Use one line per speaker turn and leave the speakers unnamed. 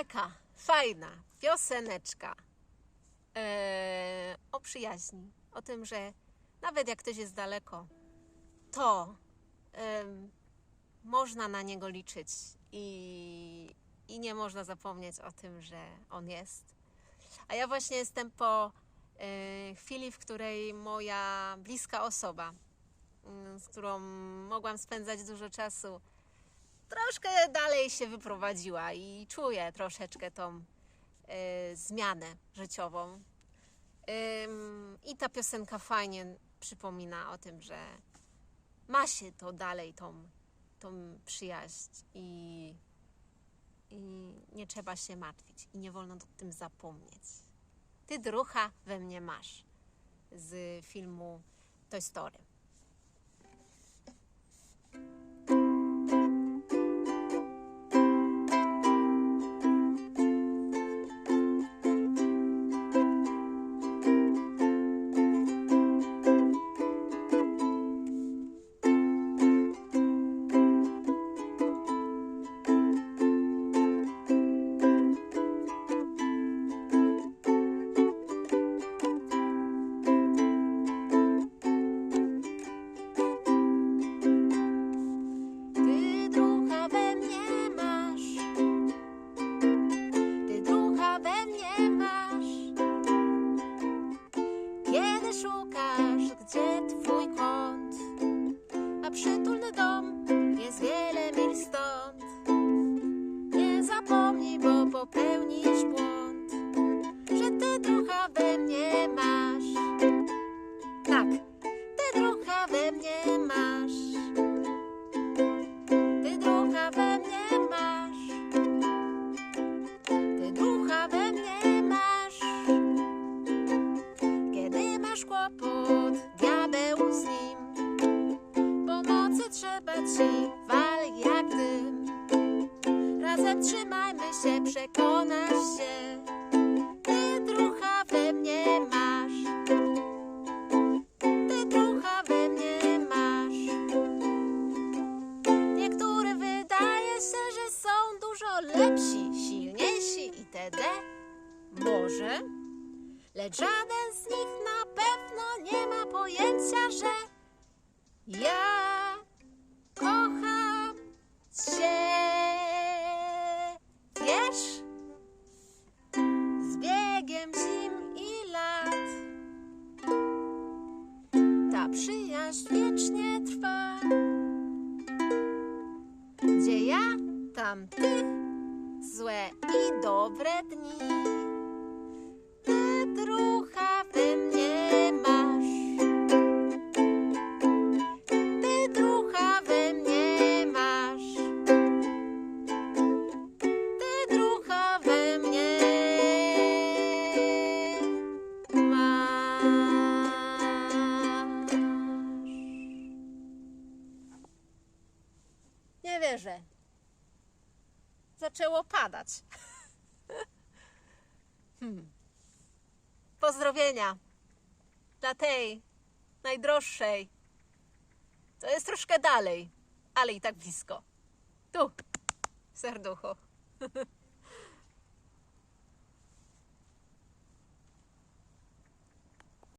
Taka fajna pioseneczka e, o przyjaźni, o tym, że nawet jak ktoś jest daleko, to można na niego liczyć i, i nie można zapomnieć o tym, że on jest. A ja właśnie jestem po e, chwili, w której moja bliska osoba, mm, z którą mogłam spędzać dużo czasu, troszkę dalej się wyprowadziła i czuję troszeczkę tą e, zmianę życiową. I ta piosenka fajnie przypomina o tym, że ma się to dalej, tą, tą przyjaźń i, i nie trzeba się martwić i nie wolno o tym zapomnieć. Ty drucha we mnie masz z filmu Toy Story. Dom jest wiele mil stąd. Nie zapomnij, bo popełnisz Pomocy trzeba ci, wal jak dym. Razem trzymajmy się, przekonasz się. Ty drucha we mnie masz. Ty drucha we mnie masz. Niektóre wydaje się, że są dużo lepsi, silniejsi itd. Może, lecz żaden z nich na pewno nie ma pojęcia, że ja przyjaźń wiecznie trwa. Gdzie ja, tam ty, złe i dobre dni. Ty drucha Wierzę. Zaczęło padać. Hmm. Pozdrowienia dla tej najdroższej. To jest troszkę dalej, ale i tak blisko. Tu, serducho.